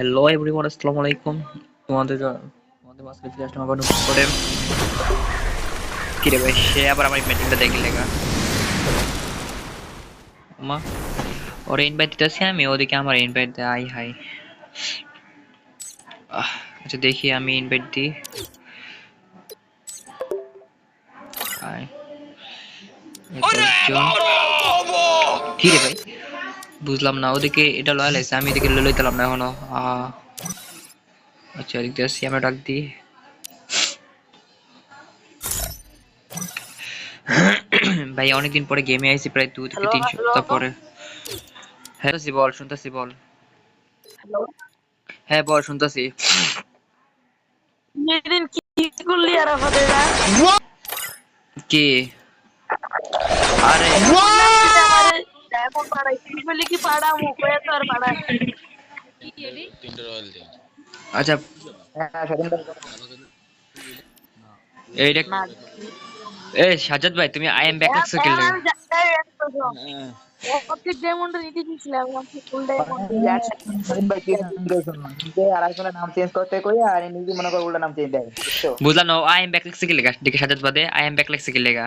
Hello everyone আসসালামু আলাইকুম তোমাদের তোমাদের মাঝখানে ফিরে আসলাম আবার নতুন করে। কিরে ভাই, সে আবার আমার মিটিংটা দেখে লেগা মা, ওর ইনভাইট দিতেছি আমি, ওদিকে আমার ইনভাইট দেয় আই হাই আচ্ছা দেখি আমি ইনভাইট দিই কি রে ভাই? বুঝলাম না ওদিকে এটা লয়াল আছে আমি এদিকে লইতাম না এখনও। আচ্ছা এদিক দিয়ে আসছি আমরা ডাক দিই ভাই অনেকদিন পরে গেমে আইছি প্রায় দু থেকে তিন সপ্তাহ পরে। হ্যাঁ শুনতেছি বল শুনতেছি বল। হ্যাঁ বল শুনতেছি। সেদিন কি করলি আর আমাদের কি? আরে। ডায়মন্ড পাড়াই তুই বলি কি পাড়া মুখ হয়ে তো আর পাড়া তিনটে রয়্যাল দিন আচ্ছা এইটা না এ সাজাদ ভাই তুমি আই এম ব্যাক লাগছো কি লাগে? আমি যাই একদম প্রত্যেক ডায়মন্ড নিতে দিয়েছিলাম আমি ফুল ডায়মন্ড আরেকজনের নাম চেঞ্জ করতে কই আর নিজে মনে করে উল্টা নাম চেঞ্জ দেয় বুঝছ বুঝলাম না আই এম ব্যাক লাগছে কি লেগা দেখে সাজাদ বাদে আই এম ব্যাক লাগছে কি লেগা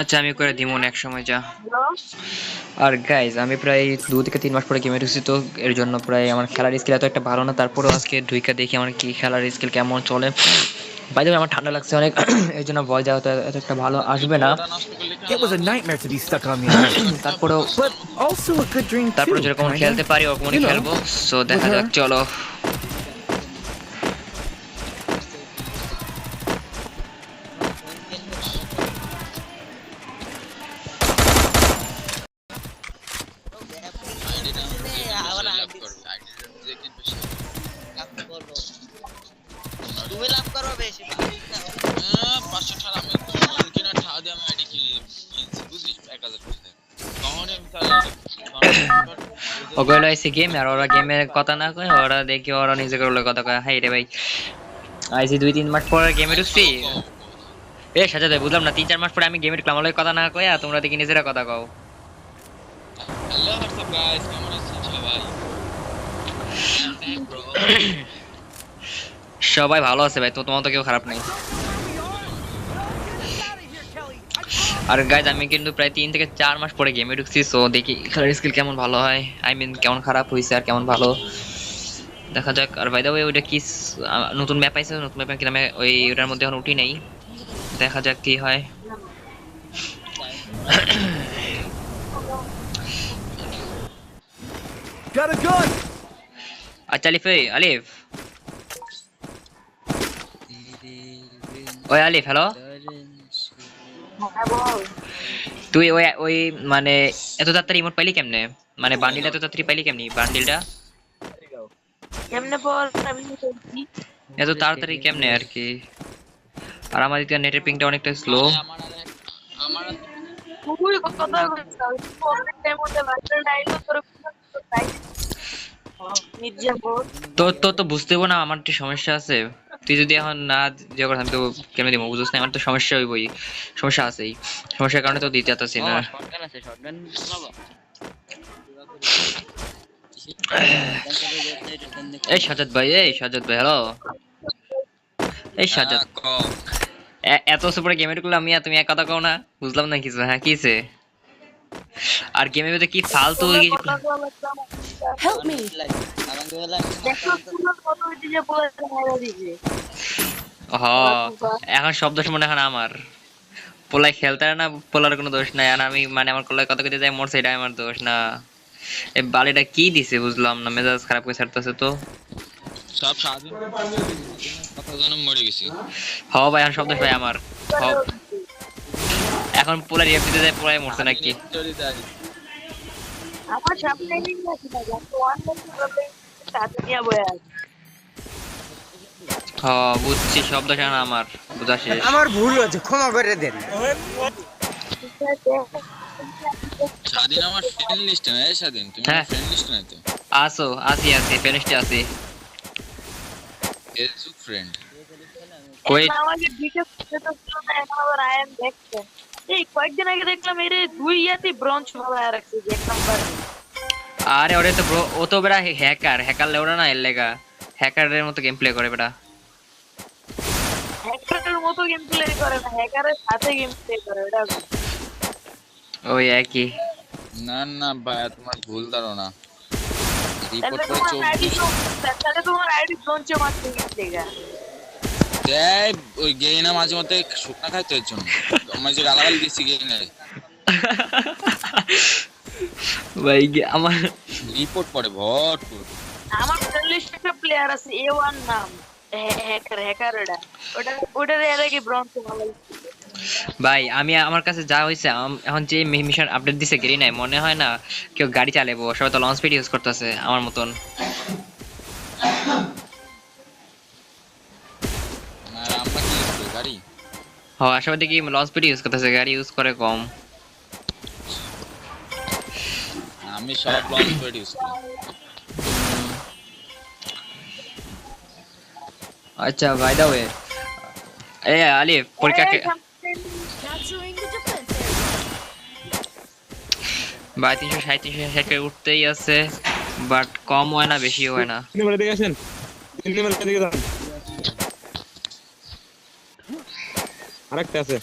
আচ্ছা আমি করে দিব এক সময় যা। আর গাইজ আমি প্রায় দু থেকে তিন মাস পরে গেমে ঢুকছি তো এর জন্য প্রায় আমার খেলার স্কিল এত একটা ভালো না তারপরেও আজকে ঢুইকা দেখি আমার কি খেলার স্কিল কেমন চলে। বাইরে আমার ঠান্ডা লাগছে অনেক এর জন্য ভয় যাওয়া তো এত একটা ভালো আসবে না। তারপরেও. তারপরে যেরকম খেলতে পারি ওরকমই know, খেলব। সো দেখা যাক চলো। এসে গেম আর ওরা গেমের কথা না কয় ওরা দেখি ওরা নিজে করে কথা কয় হাই রে ভাই আইসি দুই তিন মাস পরে গেমে ঢুকছি। এ সাজা দেয় বুঝলাম না তিন চার মাস পরে আমি গেমে ঢুকলাম ওদের কথা না কয় আর তোমরা দেখি নিজেরা কথা কও। সবাই? ভালো আছে ভাই তো তোমার তো কেউ খারাপ নাই। আর গাইজ আমি কিন্তু প্রায় তিন থেকে চার মাস পরে গেমে ঢুকছি সো দেখি খেলার স্কিল কেমন ভালো হয়। আই মিন কেমন খারাপ হয়েছে আর কেমন ভালো। দেখা যাক। আর বাই দা ওই ওইটা কি নতুন ম্যাপ আইছে নতুন ম্যাপ কিন্তু আমি ওই ওটার মধ্যে এখন উঠি নাই। দেখা যাক কি হয়! আচ্ছা আলিফ এই আলিফ। ওই আলিফ হ্যালো হ্যাঁ তুই ওই ওই মানে এত তাড়াতাড়ি ইমোট পাইলি কেমনে? মানে বান্ডিলটা এত তাড়াতাড়ি পাইলি কেমনি বান্ডিলটা কেমনে আমি এত তাড়াতাড়ি কেমনে আর কি? আর আমার দিকে নেটের পিংটা অনেকটা স্লো তো তো তো বুঝতে হব না আমার একটু সমস্যা আছে। তুই যদি এখন না যে কথা আমি তো কেন দিব? বুঝছ না আমার তো সমস্যা হইবই। সমস্যা আছেই। সমস্যার কারণে তো দিতে চাচ্ছি না। শটগান আছে শটগান এই সাজাদ ভাই এই সাজাদ ভাই হ্যালো এই সাজাদ। হ্যাঁ। এ- এত সুপার গেমে ঢুকলাম আমি আর তুমি এক কথা কও না? বুঝলাম না কিছু হ্যাঁ কিছে আর গেমের মধ্যে কি ফালতু হয়ে গেছে হেল্প মি মেরে এখন শব্দ মনে এখন আমার। পোলাই খেলতে না পোলার কোনো দোষ নাই। আর আমি মানে আমার কোলায় কত কেটে যায় মরছে এটা আমার দোষ না। এই বালিটা কি দিছে বুঝলাম না মেজাজ খারাপ করে ছাড়তেছে তো। সব স্বাধীন। কথা জানো মরে গেছি হ ভাই এখন শব্দ ভাই আমার। হ। এখন পোলার ইয়ে দিতে যায় পোলাই মরছে নাকি। আমার সামনে বুঝছি শব্দ কেন আমার বুঝা শেষ। আমার ভুল হয়েছে ক্ষমা করে দেন। স্বাধীন আমার ফ্রেন্ড লিস্টে নাই স্বাধীন? তুমি হ্যাঁ। ফ্রেন্ড লিস্টে নাই তো? আসো আসি আসি ফেনিস্টে আসি। ফেসবুক ফ্রেন্ড কই আমাকে ডিটেলস তো ছিল না এখন আবার আয়াম দেখছে। এই কয়েকদিন আগে দেখলাম এর দুই ইয়াতে ব্রঞ্জ ভালো রাখছে এক নাম্বার আরে ওরে তো ও তো বেটা হ্যাকার হ্যাকার লেওরা না এর লেগা। হ্যাকারের মতো গেম প্লে করে বেটা হ্যাকারের মতো গেম প্লে করে না হ্যাকারের সাথে গেম প্লে করে এটা ওই একই। না না ভাই তোমার ভুল ধারণা। রিপোর্ট তাহলে করে তোমার চোখ তাহলে তোমার আইডি ব্রঞ্জে মারতে গেছে গা। দেয় ওই গেই মাঝে মধ্যে শুকনা খায় তো এর জন্য। আমার যে গালাগাল দিচ্ছি গেই ভাই আমার রিপোর্ট পড়ে ভরপুর আমার লিস্টে প্লেয়ার আছে এ ওয়ান নাম। হ্যাকার হ্যাকার ওটা। ওটা ওটার এর আগে ব্রঞ্জ ভালো ভাই আমি আমার কাছে যা হয়েছে এখন যে মিশন আপডেট দিছে গেরি নাই। মনে হয় না কেউ গাড়ি চালাবো সবাই তো লঞ্চ স্পিড ইউজ করতেছে আমার মতন। হ সবাই দেখি লঞ্চ স্পিড ইউজ করতেছে গাড়ি ইউজ করে কম। আমি সব লঞ্চ প্যাড ইউজ করি। আচ্ছা ভাই দা ওয়ে এ আলিফ পরীক্ষা কে-. ভাই তিনশো ষাট তিনশো ষাট করে উঠতেই আছে বাট কম হয় না বেশি হয় না। নিমের দিকে আসেন। নিমের দিকে যান। আরেকটা আছে।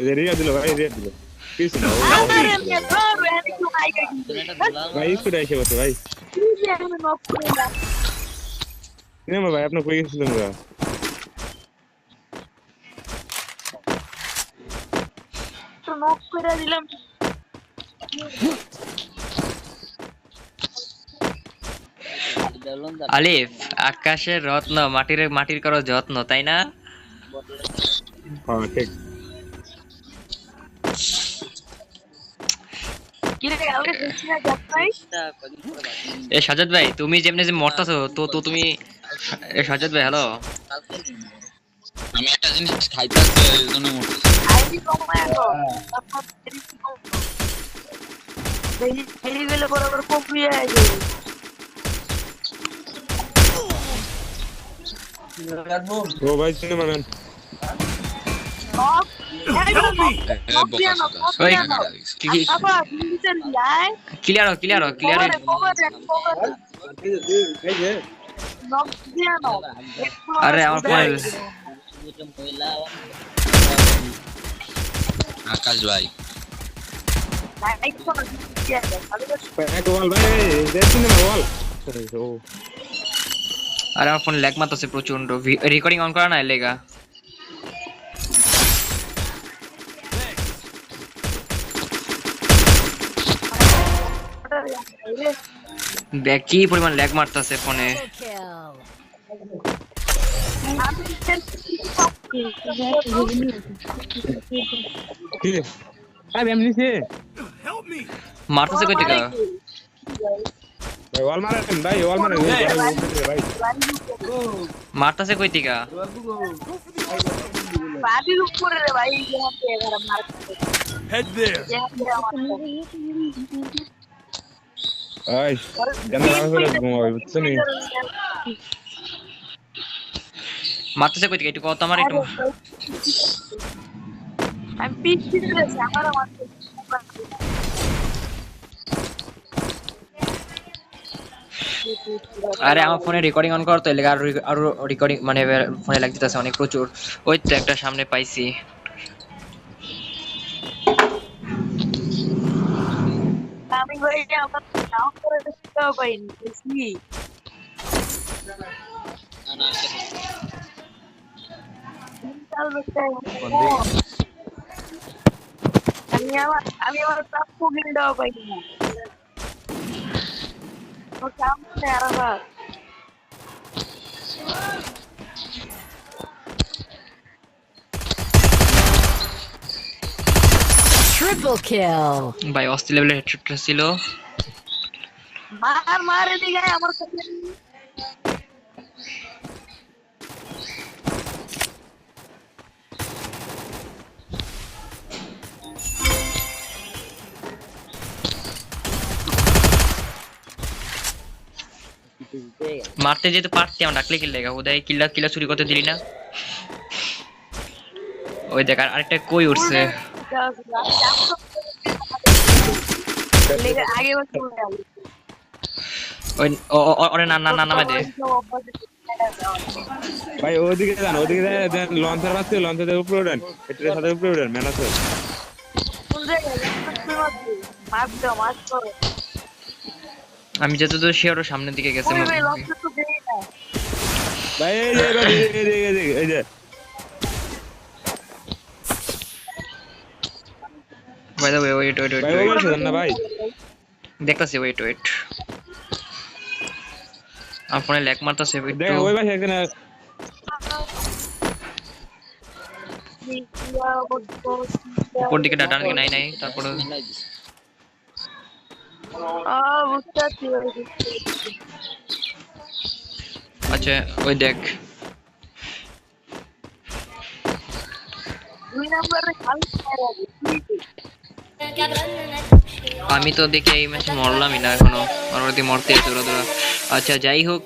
এই যে রিয়া দিল ভাই রিয়া দিল। কিছু না ভাই এসে বসে ভাই। ভাই আপনার কই গেছিলেন ভাই নক করে দিলাম। আলিফ আকাশের রত্ন মাটির মাটির করো যত্ন তাই না? হ্যাঁ ঠিক কি রে কালকে দেখছি না যাত্রাই এ সাজাদ ভাই তুমি যেমনি যে মরতাছো তো তো তুমি এ সাজাদ ভাই হ্যালো আমি একটা জিনিস খাইতে আসতে এর জন্য মরতেছি। খেলি গেলে বরাবর কপিয়ে আছে ও ভাই cinema man knock Help me! এ বোকা সুদা ওই, গাড়া দিছি কি কি আবার ডিজিটাল যায় ক্লিয়ার হও ক্লিয়ার হও ক্লিয়ার কভারে কভারে কভারে এই যে নক দিয়া নাও আরে আমার ফোনে আকাশ ভাই লাইক কোন দিয়া যায় এক ওয়াল ভাই এই সিনেমা ওয়াল ও আরে আমার ফোন ল্যাগ মারতেছে প্রচণ্ড রেকর্ডিং অন করা না এর লেগা দেখ কি পরিমাণ ল্যাগ মারতেছে ফোনে মারতেছে কই থেকে মারতেছে কই থেকে বাড়ির উপরে ভাই যেখান থেকে Head there! যেখান থেকে আমার ভাই জানা করে ঘুমাবে বুঝছেন মারতেছে কই থেকে একটু কত আমার একটু আমি আমার আরে আমার ফোনে রেকর্ডিং অন করতো এলাকা আরও আরও রেকর্ডিং মানে ফোনে লাগ দিতেছে অনেক প্রচুর। ওই তো একটা সামনে পাইছি। আমি ভাই আমার নাম করে দেখতেও পাইনি বুঝলি আমি আমার. ভাই অস্থির লেভেলের হেডশটটা ছিল মার মার এদিকে আমার কাছে মারতে যেতে পারতাম ডাকলে কিল লেগা। ওদের কিল্লা কিল্লা চুরি করতে দিলি না? ওই দেখ আরেকটা কই উঠছে? আগে ওরে না না না নামে দে। ভাই ওদিকে যান ওদিকে যান লঞ্চার পাচ্ছে উপরে উড়েন এটার সাথে উপরে উড়েন ম্যান আছে। আমি যতদূর সে ওর সামনের দিকে গেছে ভাই, তো এই যে ভাই, এই যে, এই যে, এই যে, এই যে by the way wait wait ভাই ওয়েট ওই পাশে যান না ভাই? দেখতাছি ওয়েট আমার ফোনে ল্যাগ মারতাছে একটু দেখ ওই পাশে একজন আছে। উপর দিকে দিকে নাই নাই তারপরে ভাই। আচ্ছা ওই দেখ দুই নম্বরে খালি। আমি তো দেখি এই ম্যাচে মরলামই না এখনও। আর মরতে আছে ওরা তোরা আচ্ছা যাই হোক।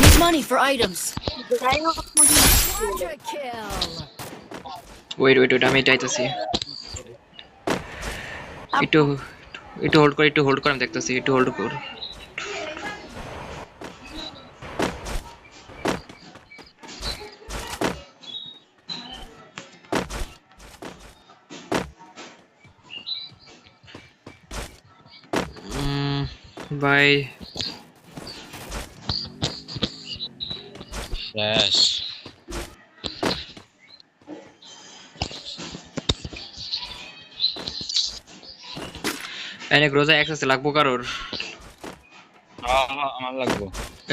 Need money for items. Wait আমি এটা একটু একটু হোল্ড করে একটু হোল্ড করে আমি দেখতেছি। একটু হোল্ড কর। বাই শেষ এনে গ্রোজা অ্যাক্সেস লাগবো কারোর? হ্যাঁ, হ্যাঁ, আমার লাগবো।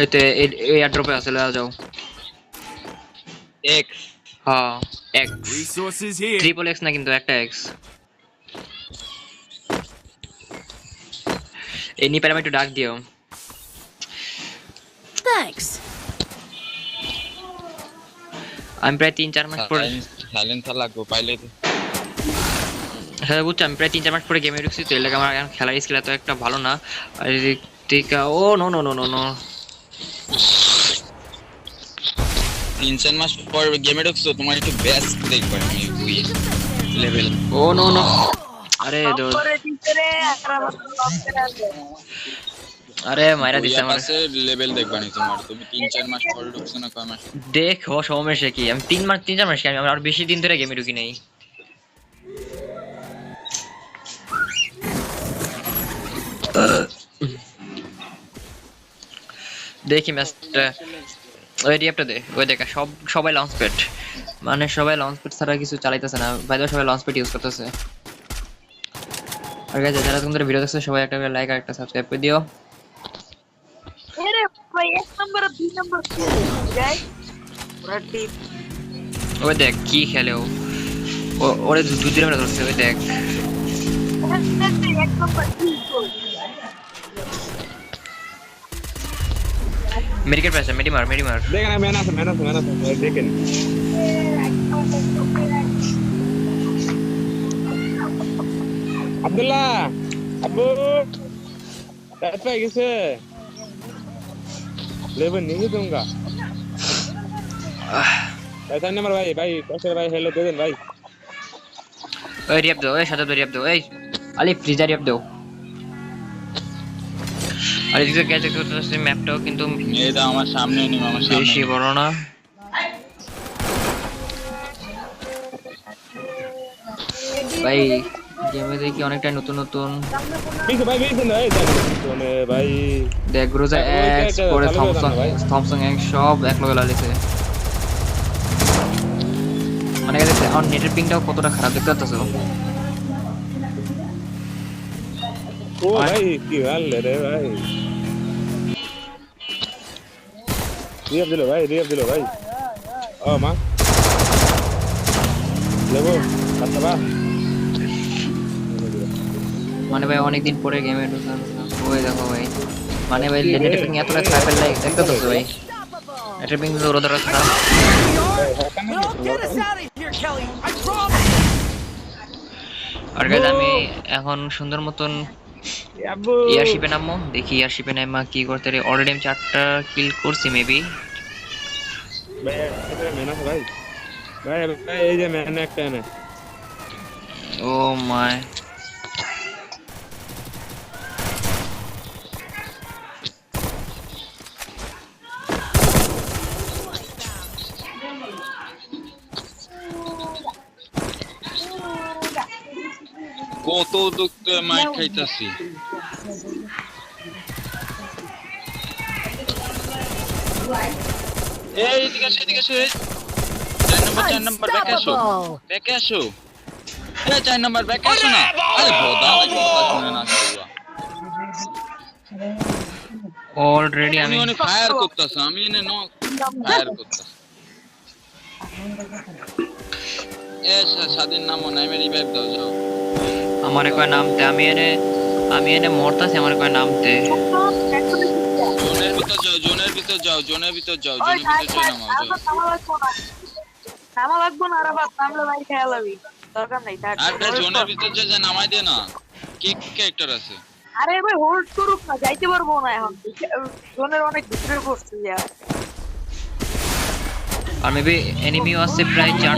এতে এই এয়ারড্রপে আছে লয়ে যাও। এক্স হ্যাঁ X Resources here. Triple X না কিন্তু একটা এক্স এই নিপারে আমি একটু ডাক দিও। Thanks. আমি প্রায় তিন চার মাস পরে সাইলেন্সার লাগবো পাইলে তো। হ্যাঁ বুঝছ আমি প্রায় তিন চার মাস পরে গেমে ঢুকছি তো এর লাগে আমার এখন খেলার স্কিল এত একটা ভালো না। আর এদিক ও no no no no no তিন চার মাস পর গেমে ঢুকছো তোমার একটু বেস্ট দেখব আমি লেভেল ও নো নো আরে আর আমার নম্বরে আছে। আরে মাইরা দিছে আমার। কাছে লেভেল দেখবা নি তোমার তুমি তিন চার মাস পর ঢুকছো না কয় মাস? দেখো কি? আমি তিন মাস তিন চার মাস কি? আমি আর বেশি দিন ধরে গেমে ঢুকি নাই। দেখি ম্যাচটা ওই রিয়াপটা দে ওই দেখা সব সবাই লঞ্চ প্যাড মানে সবাই লঞ্চ প্যাড ছাড়া কিছু চালাইতেছে না। বাইরে সবাই লঞ্চ প্যাড ইউজ করতেছে। আর গাইজ যারা তোমাদের ভিডিও দেখছ সবাই একটা লাইক আর একটা সাবস্ক্রাইব করে দিও এ রে, ভাই, এক নম্বর আর দুই নম্বর কি? যাই। ওরা টিপ। ওই দেখ কি খেলে ও ওরে দু দুই দিনের ধরছে ওই দেখ এক নম্বর কি করবে? মেডিকেল প্রেসার মেডিমার মেডিমার দেখেন ম্যান আছে ম্যান আছে ম্যান আছে দেখেন আব্দুল্লাহ আব্বু রাত পাই গেছে। লেবেন নিয়ে দুঙ্গা ভাই তার নাম্বার ভাই ভাই পাশের ভাই হ্যালো দেবেন ভাই। ওই রিয়াব দাও ওই সাদা রিয়াব দাও এই। আলি ফ্রিজা রিয়াব দাও আর এদিকে গেছে তো ম্যাপটাও কিন্তু এটা আমার সামনে নিম আমার সামনে। বেশি বড় না। ভাই গেমে দেখি অনেকটা নতুন নতুন। মানে দেখ গ্রোজা হ্যাঁ, এক্স পরে থমসং থমসন এক্স সব এক লগে লালিছে মানে দেখতে আমার নেটের পিংটাও কতটা খারাপ দেখতে পাচ্ছ ও ভাই কি ভালো রে ভাই। রিয়াব দিলো ভাই রিয়াব দিলো ভাই। ও মা। লেবো মানে ভাই অনেকদিন পরে গেমে ঢুকলাম। ওই দেখো ভাই। মানে ভাই নেটের পিং এতটা খারাপ লাগে দেখতে পাচ্ছ ভাই? নেটের পিং তো ওরা খারাপ. I promise. আর গাইজ আমি এখন সুন্দর মতন আব্বু এয়ারশিপে নামবো। দেখি এয়ারশিপে নামা কি করতে রে অলরেডি আমি চারটা কিল করছি মেবি ভাই ভাই ভাই ভাই এই যে ম্যান একটা এনে। ও মাই কত দুঃখ মাইর খাইতাছি। এই এদিকে আসো এদিকে আসো। চার নম্বর চার নম্বর ব্যাকে আসো. ব্যাকে আসো। এই চার নম্বর ব্যাকে আসো না। আরে বোদা শুনে না অলরেডি আমি আমি মানে ফায়ার করতেছ আমি এনে ন ফায়ার করতেছ। এ স্বাধীন নাম নামে রিভাইভ দাও যাও। আমার কয় নামতে আমি এনে আমি এনে মরতাছি আমার কয় নামতে। জোনের ভিতর যাও জোনের ভিতর যাও জোনের ভিতর যাও জোনের ভিতর যাও নামাও যাও। নামা লাগবো না নামা আর আবার নামলে ভাই খেয়াল হবি দরকার নাই থাক। আর জোনের ভিতর যে যে নামাই দে না কে ক্যারেক্টার আছে? আরে ভাই হোল্ড করুক না যাইতে পারব না এখন। জোনের অনেক ভিতরে পড়ছে যা। আর মেবি এনিমিও আছে প্রায় চার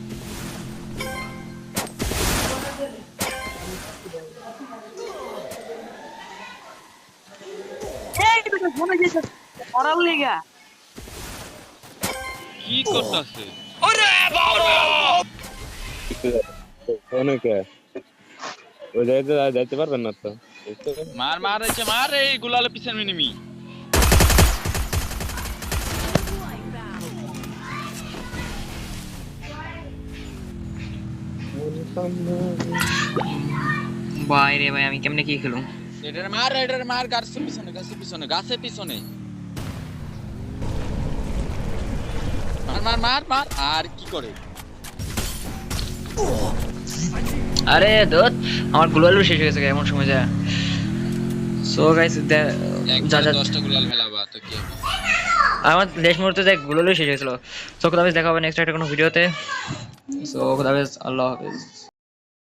এই বেটা ফোনে যেতে মরার লিগা। কি করতেছে? অনেকে ওই যাইতে যাইতে পারবেন না তো? মার মার এসে মার এই গুলালে পিছন মিনিমি। বাইরে ভাই আমি কেমনে কি খেলুম? মার মার গাছের পিছনে গাছের পিছনে গাছের পিছনে। মার মার মার মার আর কি করে? আরে দোত আমার গ্লোয়ালও শেষ হয়ে গেছে এমন সময় যা। সো গাইস যা যা। দশটা গুলাল ফেলাবা তো কি আমার শেষ মুহূর্তে দেখ গ্লোয়ালও শেষ হয়েছিল সো খোদাফেজ দেখা হবে নেক্সট একটা কোনো ভিডিওতে। সো খোদাফেজ আল্লাহ হাফেজ।